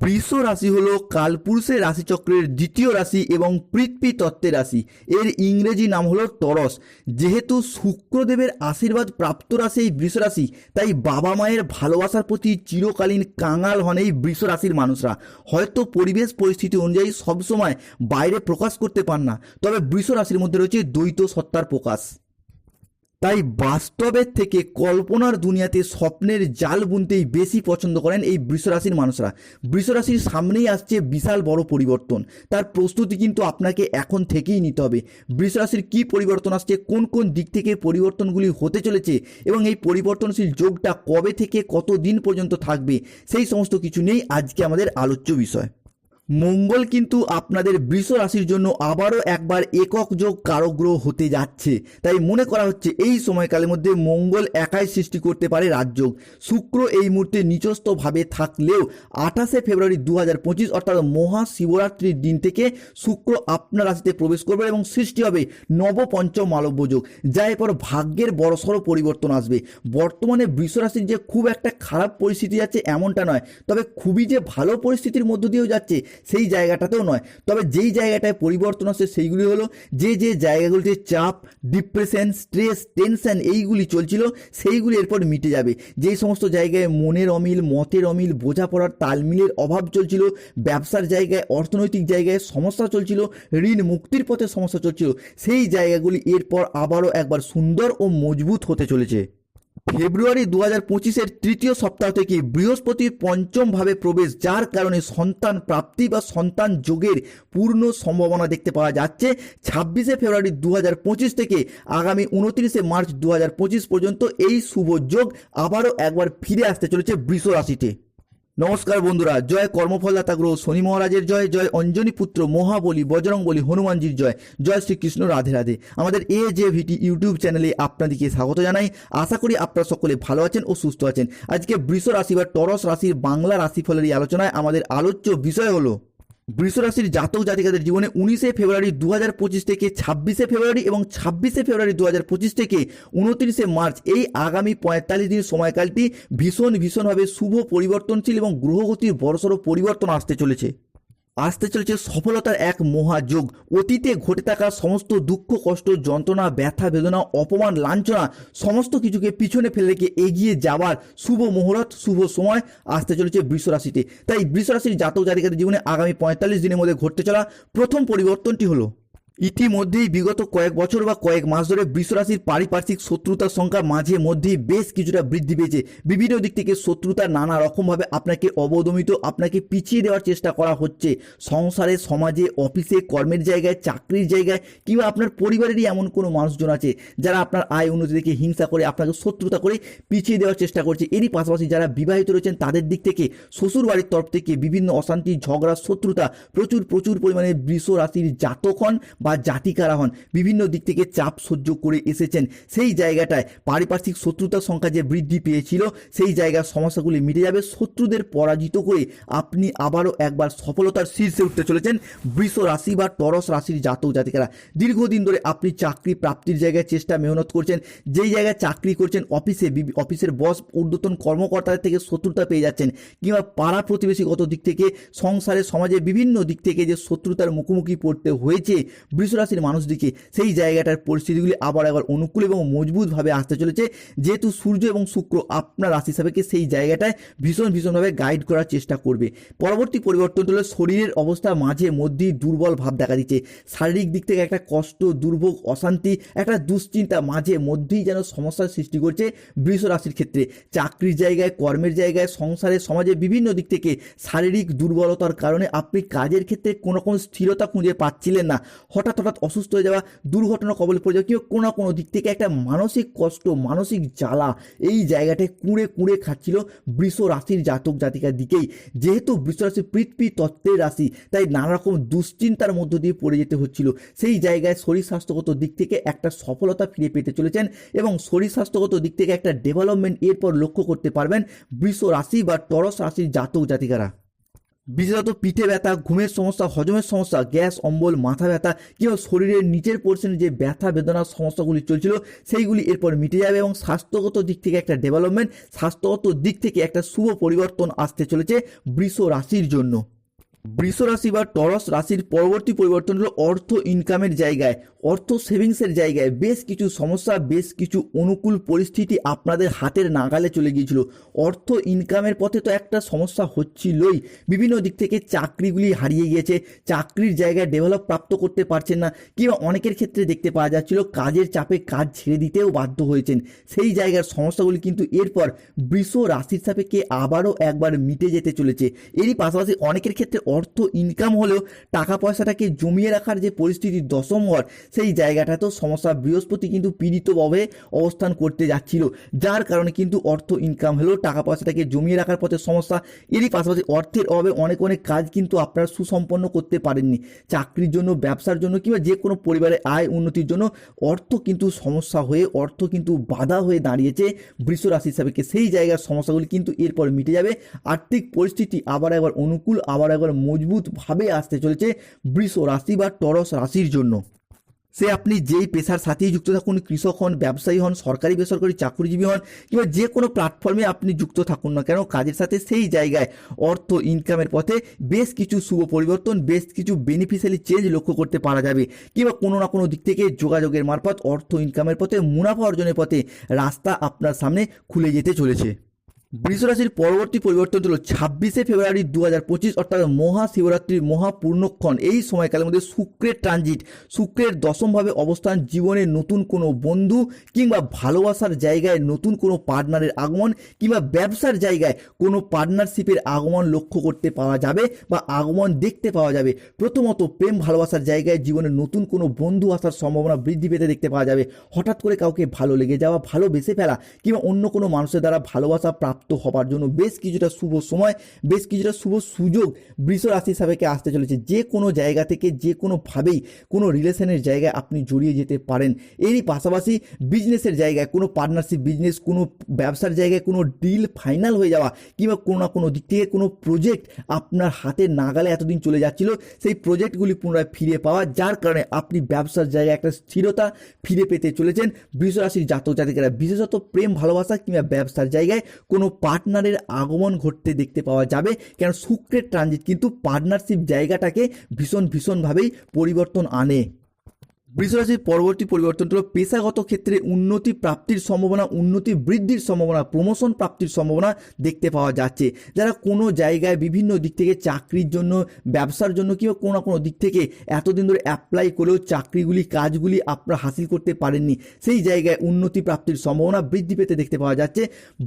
বৃষ রাশি হলো কালপুরুষের রাশিচক্রের দ্বিতীয় রাশি এবং পৃথ্বী তত্ত্বের রাশি। এর ইংরেজি নাম হলো টরস যেহেতু শুক্রদেবের আশীর্বাদ প্রাপ্ত রাশি এই বৃষ রাশি, তাই বাবা মায়ের ভালোবাসার প্রতি চিরকালীন কাঙাল হন এই বৃষ রাশির মানুষরা। হয়তো পরিবেশ পরিস্থিতি অনুযায়ী সবসময় বাইরে প্রকাশ করতে পান না, তবে বৃষ রাশির মধ্যে রয়েছে দ্বৈত সত্তার প্রকাশ। তাই বাস্তবের থেকে কল্পনার দুনিয়াতে স্বপ্নের জাল বুনতেই বেশি পছন্দ করেন এই বৃষরাশির মানুষরা। বৃষরাশির সামনেই আসছে বিশাল বড় পরিবর্তন। তার প্রস্তুতি কিন্তু আপনাকে এখন থেকেই নিতে হবে। বৃষরাশির কী পরিবর্তন আসছে, কোন কোন দিক থেকে পরিবর্তনগুলি হতে চলেছে এবং এই পরিবর্তনশীল যোগটা কবে থেকে কত দিন পর্যন্ত থাকবে, সেই সমস্ত কিছু নিয়েই আজকে আমাদের আলোচ্য বিষয়। মঙ্গল কিন্তু আপনাদের বৃষ রাশির জন্য আবারও একবার একক যোগ কারক গ্রহ হতে যাচ্ছে। তাই মনে করা হচ্ছে এই সময়কালের মধ্যে মঙ্গল একাই সৃষ্টি করতে পারে রাজযোগ। শুক্র এই মুহূর্তে নিচস্থভাবে থাকলেও আঠাশে ফেব্রুয়ারি দু হাজার পঁচিশ অর্থাৎ মহাশিবরাত্রির দিন থেকে শুক্র আপনার রাশিতে প্রবেশ করবে এবং সৃষ্টি হবে নবপঞ্চম মালব্য যোগ। যা এরপর ভাগ্যের বড়সড় পরিবর্তন আসবে। বর্তমানে বৃষ রাশির যে খুব একটা খারাপ পরিস্থিতি যাচ্ছে এমনটা নয়, তবে খুবই যে ভালো পরিস্থিতির মধ্য দিয়েও যাচ্ছে সেই জায়গাটাতেও নয়। তবে যেই জায়গাটায় পরিবর্তন আসছে সেইগুলি হলো যে যে জায়গাগুলিতে চাপ ডিপ্রেশন স্ট্রেস টেনশন এইগুলি চলছিল, সেইগুলি এরপর মিটে যাবে। যেই সমস্ত জায়গায় মনের অমিল, মতের অমিল, বোঝাপড়ার তালমিলের অভাব চলছিল, ব্যবসার জায়গায়, অর্থনৈতিক জায়গায় সমস্যা চলছিল, ঋণ মুক্তির পথে সমস্যা চলছিল, সেই জায়গাগুলি এরপর আবারও একবার সুন্দর ও মজবুত হতে চলেছে। ফেব্রুয়ারি দু হাজার পঁচিশের তৃতীয় সপ্তাহ থেকে বৃহস্পতির পঞ্চমভাবে প্রবেশ, যার কারণে সন্তান প্রাপ্তি বা সন্তান যোগের পূর্ণ সম্ভাবনা দেখতে পাওয়া যাচ্ছে। ছাব্বিশে ফেব্রুয়ারি দু হাজার পঁচিশ থেকে আগামী উনত্রিশে মার্চ দু হাজার পঁচিশ পর্যন্ত এই শুভ যোগ আবারও একবার ফিরে আসতে চলেছে বৃষ রাশিতে নমস্কার বন্ধুরা, জয় কর্মফলদাতা গ্রহ, শনি মহারাজের জয় জয় অঞ্জনী পুত্র, মহাবলী, বজরং বলি হনুমানজির জয় জয় শ্রীকৃষ্ণ রাধে রাধে। আমাদের এ জে ভিটি ইউটিউব চ্যানেলে আপনাদেরকে স্বাগত জানাই। আশা করি আপনারা সকলে ভালো আছেন ও সুস্থ আছেন। আজকে বৃষ রাশি বা টরস রাশির বাংলা রাশিফলের এই আলোচনায় আমাদের আলোচ্য বিষয় হলো বৃষ রাশির জাতক জাতিকাদের জীবনে উনিশে ফেব্রুয়ারি দু হাজার পঁচিশ থেকে ছাব্বিশে ফেব্রুয়ারি এবং ছাব্বিশে ফেব্রুয়ারি দু হাজার পঁচিশ থেকে উনত্রিশে মার্চ এই আগামী পঁয়তাল্লিশ দিন সময়কালটি ভীষণ ভীষণভাবে শুভ পরিবর্তনশীল এবং গ্রহগতির বড়সড় পরিবর্তন আসতে চলেছে। আসতে চলেছে সফলতার এক মহাযোগ। অতীতে ঘটে থাকা সমস্ত দুঃখ, কষ্ট, যন্ত্রণা, ব্যথা, বেদনা, অপমান, লাঞ্ছনা, সমস্ত কিছুকে পিছনে ফেলে রেখে এগিয়ে যাওয়ার শুভ মুহূর্ত, শুভ সময় আসতে চলেছে বৃষ রাশিতে তাই বৃষ রাশির জাতক জাতিকাদের জীবনে আগামী পঁয়তাল্লিশ দিনের মধ্যে ঘটতে চলা প্রথম পরিবর্তনটি হলো ইতিমধ্যেই বিগত কয়েক বছর বা কয়েক মাস ধরে বৃষরাশির পারিপার্শ্বিক শত্রুতার সংখ্যা মাঝে মধ্যেই বেশ কিছুটা বৃদ্ধি পেয়েছে। বিভিন্ন দিক থেকে শত্রুতা নানা রকমভাবে আপনাকে অবদমিত, আপনাকে পিছিয়ে দেওয়ার চেষ্টা করা হচ্ছে। সংসারে, সমাজে, অফিসে, কর্মের জায়গায়, চাকরির জায়গায় কিংবা আপনার পরিবারেরই এমন কোনো মানুষজন আছে যারা আপনার আয় উন্নতি দেখে হিংসা করে, আপনাকে শত্রুতা করে পিছিয়ে দেওয়ার চেষ্টা করছে। এরই পাশাপাশি যারা বিবাহিত রয়েছেন, তাদের দিক থেকে শ্বশুর বাড়ির তরফ থেকে বিভিন্ন অশান্তি, ঝগড়া, শত্রুতা প্রচুর প্রচুর পরিমাণে বৃষ রাশির জাতক হন বা জাতিকারা হন। বিভিন্ন দিক থেকে চাপ সহ্য করে এসেছেন। সেই জায়গাটায় পারিপার্শ্বিক শত্রুতার সংখ্যা যে বৃদ্ধি পেয়েছিল, সেই জায়গার সমস্যাগুলি মিটে যাবে। শত্রুদের পরাজিত করে আপনি আবারও একবার সফলতার শীর্ষে উঠতে চলেছেন। বৃষ রাশি বা টরস রাশির জাতক জাতিকারা। দীর্ঘদিন ধরে আপনি চাকরি প্রাপ্তির জায়গায় চেষ্টা মেহনত করছেন। যেই জায়গায় চাকরি করছেন, অফিসে অফিসের বস, ঊর্ধ্বতন কর্মকর্তাদের থেকে শত্রুতা পেয়ে যাচ্ছেন কিংবা পাড়া প্রতিবেশীগত দিক থেকে, সংসারে সমাজে বিভিন্ন দিক থেকে যে শত্রুতার মুখোমুখি পড়তে হয়েছে বৃষরাশির মানুষদিকে সেই জায়গাটার পরিস্থিতিগুলি আবার একবার অনুকূল এবং মজবুতভাবে আসতে চলেছে। যেহেতু সূর্য এবং শুক্র আপনার রাশি সাপেক্ষে সেই জায়গাটায় ভীষণ ভীষণভাবে গাইড করার চেষ্টা করবে। পরবর্তী পরিবর্তন হলো শরীরের অবস্থা মাঝে মধ্যেই দুর্বল ভাব দেখা দিচ্ছে। শারীরিক দিক থেকে একটা কষ্ট, দুর্ভোগ, অশান্তি, একটা দুশ্চিন্তা মাঝে মধ্যেই যেন সমস্যার সৃষ্টি করছে বৃষ রাশির ক্ষেত্রে। চাকরির জায়গায়, কর্মের জায়গায়, সংসারে, সমাজে বিভিন্ন দিক থেকে শারীরিক দুর্বলতার কারণে আপনি কাজের ক্ষেত্রে কোনো রকম স্থিরতা খুঁজে পাচ্ছিলেন না। হঠাৎ হঠাৎ হঠাৎ অসুস্থ হয়ে যাওয়া, দুর্ঘটনা কবলে পড়ে যাওয়া কিংবা কোনো কোনো দিক থেকে একটা মানসিক কষ্ট, মানসিক জ্বালা এই জায়গাটায় কুঁড়ে কুঁড়ে খাচ্ছিল বৃষ রাশির জাতক জাতিকার দিকেই। যেহেতু বৃষ রাশি পৃথ্বী তত্ত্বের রাশি, তাই নানা রকম দুশ্চিন্তার মধ্য দিয়ে পড়ে যেতে হচ্ছিল। সেই জায়গায় শরীর স্বাস্থ্যগত দিক থেকে একটা সফলতা ফিরে পেতে চলেছেন এবং শরীর স্বাস্থ্যগত দিক থেকে একটা ডেভেলপমেন্ট এরপর লক্ষ্য করতে পারবেন বৃষ রাশি বা টরস রাশির জাতক জাতিকারা। বিশেষত পিঠে ব্যথা, ঘুমের সমস্যা, হজমের সমস্যা, গ্যাস, অম্বল, মাথা ব্যথা, কিংবা শরীরের নিচের পোর্শনে যে ব্যথা, বেদনার সমস্যাগুলি চলছিল, সেইগুলি এরপর মিটে যাবে এবং স্বাস্থ্যগত দিক থেকে একটা ডেভেলপমেন্ট স্বাস্থ্যগত দিক থেকে একটা শুভ পরিবর্তন আসতে চলেছে বৃষ রাশির জন্য। বৃষ রাশি বা টরস রাশির পরবর্তী পরিবর্তন হলো অর্থ ইনকামের জায়গায়। অর্থ সেভিংসের জায়গায় বেশ কিছু সমস্যা, বেশ কিছু অনুকূল পরিস্থিতি আপনাদের হাতের নাগালে চলে গিয়েছিল। অর্থ ইনকামের পথে তো একটা সমস্যা হচ্ছিলই। বিভিন্ন দিক থেকে চাকরিগুলি হারিয়ে গিয়েছে। চাকরির জায়গায় ডেভেলপ প্রাপ্ত করতে পারছেন না কিংবা অনেকের ক্ষেত্রে দেখতে পাওয়া যাচ্ছিল কাজের চাপে কাজ ছেড়ে দিতেও বাধ্য হয়েছেন। সেই জায়গার সমস্যাগুলি কিন্তু এরপর বৃষ রাশির সাপেক্ষে আবারও একবার মিটে যেতে চলেছে। এরই পাশাপাশি অনেকের ক্ষেত্রে অর্থ ইনকাম হলেও টাকা পয়সাটাকে জমিয়ে রাখার যে পরিস্থিতি দশম ঘর সেই জায়গাটাতেও সমস্যা। বৃহস্পতি কিন্তু পীড়িতভাবে অবস্থান করতে যাচ্ছিল, যার কারণে কিন্তু অর্থ ইনকাম হলেও টাকা পয়সাটাকে জমিয়ে রাখার পথে সমস্যা। এরই পাশাপাশি অর্থের অভাবে অনেক অনেক কাজ কিন্তু আপনারা সুসম্পন্ন করতে পারেননি। চাকরির জন্য, ব্যবসার জন্য কিংবা যে কোনো পরিবারের আয় উন্নতির জন্য অর্থ কিন্তু সমস্যা হয়ে, অর্থ কিন্তু বাধা হয়ে দাঁড়িয়েছে বৃষ রাশি হিসাবে। সেই জায়গার সমস্যাগুলি কিন্তু এরপর মিটে যাবে। আর্থিক পরিস্থিতি আবার একবার অনুকূল, আবার একবার মজবুতভাবে আসতে চলেছে বৃষ রাশি বা টরস রাশির জন্য। সে আপনি যেই পেশার সাথেই যুক্ত থাকুন, কৃষক হন, ব্যবসায়ী হন, সরকারি, বেসরকারি চাকরিজীবী হন, কিংবা যে কোনো প্ল্যাটফর্মে আপনি যুক্ত থাকুন না কেন, কাজের সাথে সেই জায়গায় অর্থ ইনকামের পথে বেশ কিছু শুভ পরিবর্তন, বেশ কিছু বেনিফিশিয়ালি চেঞ্জ লক্ষ্য করতে পারা যাবে। কিংবা কোনো না কোনো দিক থেকে যোগাযোগের মারফত, অর্থ ইনকামের পথে, মুনাফা অর্জনের পথে রাস্তা আপনার সামনে খুলে যেতে চলেছে। বৃষ রাশির পরবর্তী পরিবর্তন হলো ছাব্বিশে ফেব্রুয়ারি দু হাজার পঁচিশ, অর্থাৎ মহাশিবরাত্রির মহাপূর্ণক্ষণ। এই সময়কালের মধ্যে শুক্রের ট্রানজিট শুক্রের দশমভাবে অবস্থান, জীবনে নতুন কোনো বন্ধু কিংবা ভালোবাসার জায়গায় নতুন কোনো পার্টনারের আগমন কিংবা ব্যবসার জায়গায় কোনো পার্টনারশিপের আগমন লক্ষ্য করতে পাওয়া যাবে বা আগমন দেখতে পাওয়া যাবে। প্রথমত প্রেম, ভালোবাসার জায়গায় জীবনে নতুন কোনো বন্ধু আসার সম্ভাবনা বৃদ্ধি পেতে দেখতে পাওয়া যাবে। হঠাৎ করে কাউকে ভালো লেগে যাওয়া ভালোবেসে ফেলা কিংবা অন্য কোনো মানুষের দ্বারা ভালোবাসা প্রাপ্ত হবার জন্য বেশ কিছুটা শুভ সময়, বেশ কিছুটা শুভ সুযোগ বৃষ রাশি সাবেকে আসতে চলেছে। যে কোনো জায়গা থেকে, যে কোনোভাবেই কোনো রিলেশনের জায়গায় আপনি জড়িয়ে যেতে পারেন। এরই পাশাপাশি বিজনেসের জায়গায়, কোনো পার্টনারশিপ বিজনেস কোনো ব্যবসার জায়গায় কোনো ডিল ফাইনাল হয়ে যাওয়া কিংবা কোনো না কোনো দিক থেকে কোনো প্রজেক্ট আপনার হাতের নাগালে এতদিন চলে যাচ্ছিল, সেই প্রজেক্টগুলি পুনরায় ফিরে পাওয়া, যার কারণে আপনি ব্যবসার জায়গায় একটা স্থিরতা ফিরে পেতে চলেছেন। বৃষ রাশির জাতক জাতিকেরা, বিশেষত প্রেম, ভালোবাসা কিংবা ব্যবসার জায়গায় কোনো পার্টনারের আগমন ঘটতে দেখতে পাওয়া যাবে। কেন শুক্রের ট্রানজিট কিন্তু পার্টনারশিপ জায়গাটাকে ভীষণ ভীষণভাবেই পরিবর্তন আনে। বৃষরাশির পরবর্তী পরিবর্তন হলো পেশাগত ক্ষেত্রে উন্নতি প্রাপ্তির সম্ভাবনা, উন্নতি বৃদ্ধির সম্ভাবনা প্রমোশন প্রাপ্তির সম্ভাবনা দেখতে পাওয়া যাচ্ছে। যারা কোনো জায়গায় বিভিন্ন দিক থেকে চাকরির জন্য, ব্যবসার জন্য কিংবা কোনো না কোনো দিক থেকে এতদিন ধরে অ্যাপ্লাই করেও চাকরিগুলি, কাজগুলি আপনারা হাসিল করতে পারেননি, সেই জায়গায় উন্নতি প্রাপ্তির সম্ভাবনা বৃদ্ধি পেতে দেখতে পাওয়া যাচ্ছে।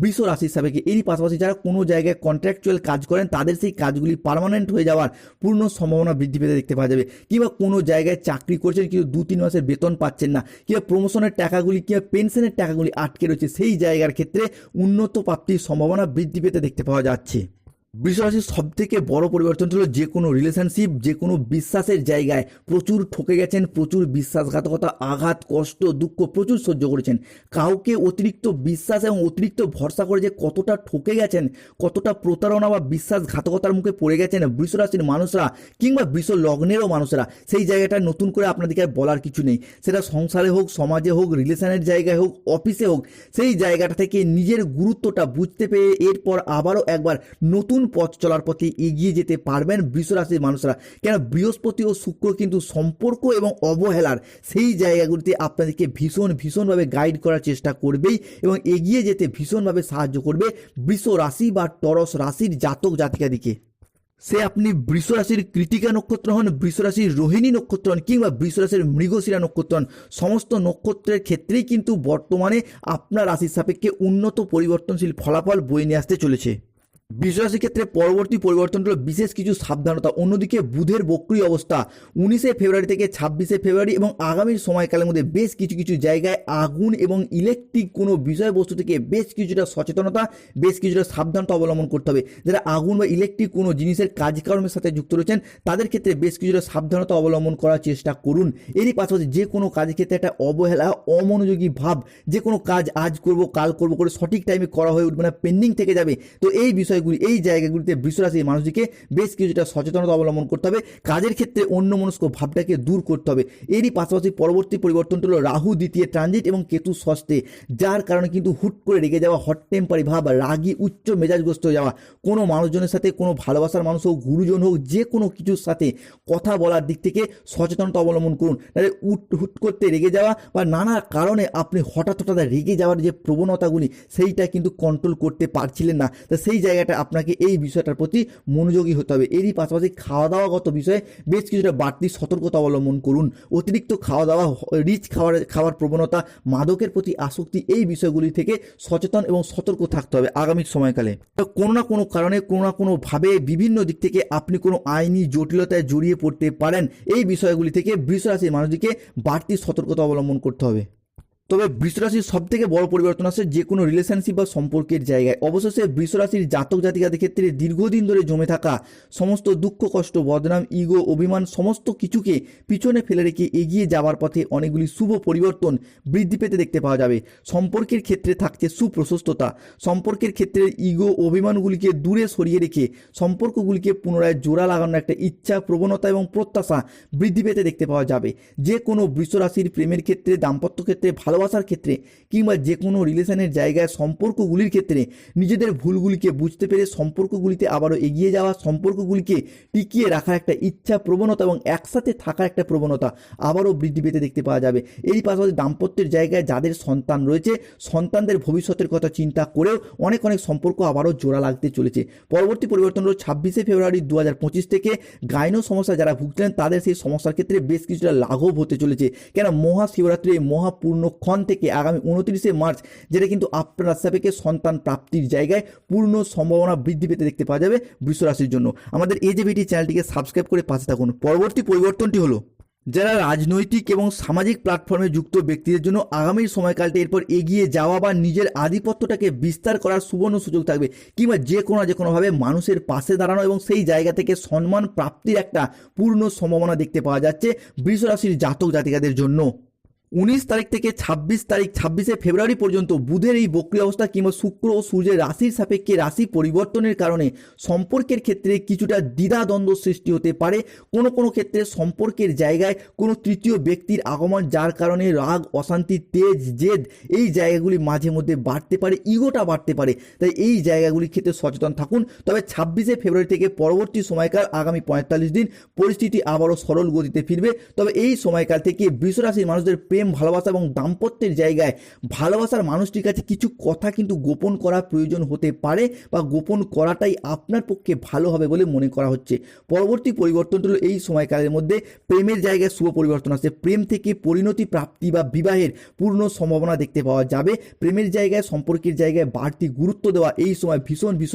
বৃষ রাশির সাবেকে এরই পাশাপাশি যারা কোনো জায়গায় কন্ট্রাকচুয়াল কাজ করেন, তাদের সেই কাজগুলি পার্মানেন্ট হয়ে যাওয়ার পূর্ণ সম্ভাবনা বৃদ্ধি পেতে দেখতে পাওয়া যাবে। কিংবা কোনো জায়গায় চাকরি করছেন কিন্তু দু তিন মাসের বেতন পাচ্ছেন না। কিংবা প্রমোশনের টাকাগুলি কিংবা পেনশনের টাকাগুলি আটকে রয়েছে। সেই জায়গার ক্ষেত্রে উন্নত প্রাপ্তির সম্ভাবনা বৃদ্ধি পেতে দেখতে পাওয়া যাচ্ছে। বৃষরাশির সব থেকে বড় পরিবর্তন হলো যে কোনো রিলেশনশিপ যে কোনো বিশ্বাসের জায়গায় প্রচুর ঠকে গেছেন, প্রচুর বিশ্বাসঘাতকতা, আঘাত, কষ্ট, দুঃখ প্রচুর সহ্য করেছেন। কাউকে অতিরিক্ত বিশ্বাস এবং অতিরিক্ত ভরসা করে যে কতটা ঠকে গেছেন, কতটা প্রতারণা বা বিশ্বাসঘাতকতার মুখে পড়ে গেছেন বৃষরাশির মানুষরা কিংবা বৃষ লগ্নেরও মানুষরা, সেই জায়গাটা নতুন করে আপনাদেরকে আর বলার কিছু নেই। সেটা সংসারে হোক, সমাজে হোক রিলেশনের জায়গায় হোক অফিসে হোক, সেই জায়গাটা থেকে নিজের গুরুত্বটা বুঝতে পেরে এরপর আবারও একবার নতুন পথ চলার পথে এগিয়ে যেতে পারবেন বৃষরাশির মানুষরা। কেন বৃহস্পতি ও শুক্র কিন্তু সম্পর্ক এবং অবহেলার সেই জায়গাগুলিতে আপনাদেরকে ভীষণ, ভীষণভাবে গাইড করার চেষ্টা করবেই এবং এগিয়ে যেতে ভীষণভাবে সাহায্য করবে বৃষ রাশি বা টরস রাশির জাতক জাতিকাদিকে। সে আপনি বৃষ রাশির কৃতিকা নক্ষত্র হন বৃষ রাশির রোহিণী নক্ষত্র হন কিংবা বৃষ রাশির মৃগশিরা নক্ষত্র হন, সমস্ত নক্ষত্রের ক্ষেত্রেই কিন্তু বর্তমানে আপনার রাশির সাপেক্ষে উন্নত পরিবর্তনশীল ফলাফল বয়ে নিয়ে আসতে চলেছে। বৃষরাশির ক্ষেত্রে পরবর্তী পরিবর্তন হলো বিশেষ কিছু সাবধানতা। অন্যদিকে বুধের বক্রী অবস্থা উনিশে ফেব্রুয়ারি থেকে ছাব্বিশে ফেব্রুয়ারি এবং আগামী সময়কালের মধ্যে বেশ কিছু কিছু জায়গায় আগুন এবং ইলেকট্রিক কোনো বিষয়বস্তু থেকে বেশ কিছুটা সচেতনতা, বেশ কিছুটা সাবধানতা অবলম্বন করতে হবে। যারা আগুন বা ইলেকট্রিক কোনো জিনিসের কাজকর্মের সাথে যুক্ত রয়েছেন, তাদের ক্ষেত্রে বেশ কিছুটা সাবধানতা অবলম্বন করার চেষ্টা করুন। এরই পাশাপাশি যে কোনো কাজের ক্ষেত্রে একটা অবহেলা, অমনোযোগী ভাব, যে কোনো কাজ আজ করব, কাল করব করে সঠিক টাইমে করা হয়ে উঠবে না পেন্ডিং থেকে যাবে। তো এই বিষয় বিষয়গুলি, এই জায়গাগুলিতে বৃষরাশির মানুষটিকে বেশ কিছুটা সচেতনতা অবলম্বন করতে হবে। কাজের ক্ষেত্রে অন্য মনস্ক ভাবটাকে দূর করতে হবে। এরই পাশাপাশি পরবর্তী পরিবর্তনটা হলো রাহু দ্বিতীয় ট্রানজিট এবং কেতু ষষ্ঠে, যার কারণে কিন্তু হুট করে রেগে যাওয়া হট টেম্পারি ভাব, রাগী, উচ্চ মেজাজগ্রস্ত হয়ে যাওয়া, কোনো মানুষজনের সাথে, কোনো ভালোবাসার মানুষ হোক, গুরুজন হোক, যে কোনো কিছুর সাথে কথা বলার দিক থেকে সচেতনতা অবলম্বন করুন। নাহলে উট হুট করতে রেগে যাওয়া বা নানা কারণে আপনি হঠাৎ হঠাৎ রেগে যাওয়ার যে প্রবণতাগুলি, সেইটা কিন্তু কন্ট্রোল করতে পারছিলেন না। তা সেই জায়গাটা আপনাকে এই বিষয়টার প্রতি মনোযোগী হতে হবে। এরই পাশাপাশি খাওয়া দাওয়াগত বিষয়ে বেশ কিছুটা বাড়তি সতর্কতা অবলম্বন করুন। অতিরিক্ত খাওয়া দাওয়া রিচ খাওয়ার খাওয়ার প্রবণতা, মাদকের প্রতি আসক্তি, এই বিষয়গুলি থেকে সচেতন এবং সতর্ক থাকতে হবে আগামী সময়কালে। কোনো না কোনো কারণে, কোনো না কোনোভাবে বিভিন্ন দিক থেকে আপনি কোনো আইনি জটিলতায় জড়িয়ে পড়তে পারেন। এই বিষয়গুলি থেকে বৃষরাশির মানুষটিকে বাড়তি সতর্কতা অবলম্বন করতে হবে। তবে বৃষরাশির সব থেকে বড় পরিবর্তন আসে যে কোনো রিলেশনশিপ বা সম্পর্কের জায়গায়। অবশেষে বৃষরাশির জাতক জাতিকাদের ক্ষেত্রে দীর্ঘদিন ধরে জমে থাকা সমস্ত দুঃখ, কষ্ট, বদনাম ইগো অভিমান সমস্ত কিছুকে পিছনে ফেলে রেখে এগিয়ে যাওয়ার পথে অনেকগুলি শুভ পরিবর্তন বৃদ্ধি পেতে দেখতে পাওয়া যাবে। সম্পর্কের ক্ষেত্রে থাকছে সুপ্রশস্ততা। সম্পর্কের ক্ষেত্রে ইগো অভিমানগুলিকে দূরে সরিয়ে রেখে সম্পর্কগুলিকে পুনরায় জোড়া লাগানোর একটা ইচ্ছা, প্রবণতা এবং প্রত্যাশা বৃদ্ধি পেতে দেখতে পাওয়া যাবে। যে কোনো বৃষরাশির প্রেমের ক্ষেত্রে, দাম্পত্য ক্ষেত্রে ভালোবাসার ক্ষেত্রে কিংবা যে কোনো রিলেশনের জায়গায় সম্পর্কগুলির ক্ষেত্রে নিজেদের ভুলগুলিকে বুঝতে পেরে সম্পর্কগুলিতে আবারও এগিয়ে যাওয়া, সম্পর্কগুলিকে টিকিয়ে রাখার একটা ইচ্ছা প্রবণতা এবং একসাথে থাকার একটা প্রবণতা আবারও বৃদ্ধি পেতে দেখতে পাওয়া যাবে। এরই পাশাপাশি দাম্পত্যের জায়গায় যাদের সন্তান রয়েছে, সন্তানদের ভবিষ্যতের কথা চিন্তা করেও অনেক অনেক সম্পর্ক আবারও জোড়া লাগতে চলেছে। পরবর্তী পরিবর্তন হল ছাব্বিশে ফেব্রুয়ারি দু হাজার পঁচিশ থেকে গাইনো সমস্যা যারা ভুগছিলেন, তাদের সেই সমস্যার ক্ষেত্রে বেশ কিছুটা লাঘব হতে চলেছে। কেন মহাশিবরাত্রি এই মহাপূর্ণক্ষণ থেকে আগামী উনত্রিশে মার্চ, যেটা কিন্তু আপনার সাপেক্ষে সন্তান প্রাপ্তির জায়গায় পূর্ণ সম্ভাবনা বৃদ্ধি পেতে দেখতে পাওয়া যাবে বৃষরাশির জন্য। আমাদের এই যে ভিটি চ্যানেলটিকে সাবস্ক্রাইব করে পাশে থাকুন। পরবর্তী পরিবর্তনটি হলো, যারা রাজনৈতিক এবং সামাজিক প্ল্যাটফর্মে যুক্ত ব্যক্তিদের জন্য আগামী সময়কালটা এরপর এগিয়ে যাওয়া বা নিজের আধিপত্যটাকে বিস্তার করার সুবর্ণ সুযোগ থাকবে, কিংবা যে কোনো যে কোনোভাবে মানুষের পাশে দাঁড়ানো এবং সেই জায়গা থেকে সম্মান প্রাপ্তির একটা পূর্ণ সম্ভাবনা দেখতে পাওয়া যাচ্ছে বৃষরাশির জাতক জাতিকাদের জন্য। উনিশ তারিখ থেকে ছাব্বিশ তারিখ, ছাব্বিশে ফেব্রুয়ারি পর্যন্ত বুধের এই বক্রি অবস্থা কিংবা শুক্র ও সূর্যের রাশির সাপেক্ষে রাশি পরিবর্তনের কারণে সম্পর্কের ক্ষেত্রে কিছুটা দ্বিধাদ্বন্দ্ব সৃষ্টি হতে পারে। কোনো কোনো ক্ষেত্রে সম্পর্কের জায়গায় কোনো তৃতীয় ব্যক্তির আগমন, যার কারণে রাগ, অশান্তি, তেজ, জেদ এই জায়গাগুলি মাঝে মধ্যে বাড়তে পারে, ইগোটা বাড়তে পারে। তাই এই জায়গাগুলির ক্ষেত্রে সচেতন থাকুন। তবে ছাব্বিশে ফেব্রুয়ারি থেকে পরবর্তী সময়কাল, আগামী পঁয়তাল্লিশ দিন পরিস্থিতি আবারও সরল গতিতে ফিরবে। তবে এই সময়কাল থেকে বৃষরাশির মানুষদের প্রেম ভালোবাসা এবং দাম্পত্যের জায়গায় ভালোবাসার মানুষটির কাছে কিছু কথা কিন্তু গোপন করা প্রয়োজন হতে পারে বা গোপন করাটাই আপনার পক্ষে ভালো হবে বলে মনে করা হচ্ছে। পরবর্তী পরিবর্তনটা হলো এই সময়কালের মধ্যে প্রেমের জায়গায় শুভ পরিবর্তন আসছে। প্রেম থেকে পরিণতি, প্রাপ্তি বা বিবাহের পূর্ণ সম্ভাবনা দেখতে পাওয়া যাবে। প্রেমের জায়গায়, সম্পর্কের জায়গায় বাড়তি গুরুত্ব দেওয়া এই সময় ভীষণ ভীষণ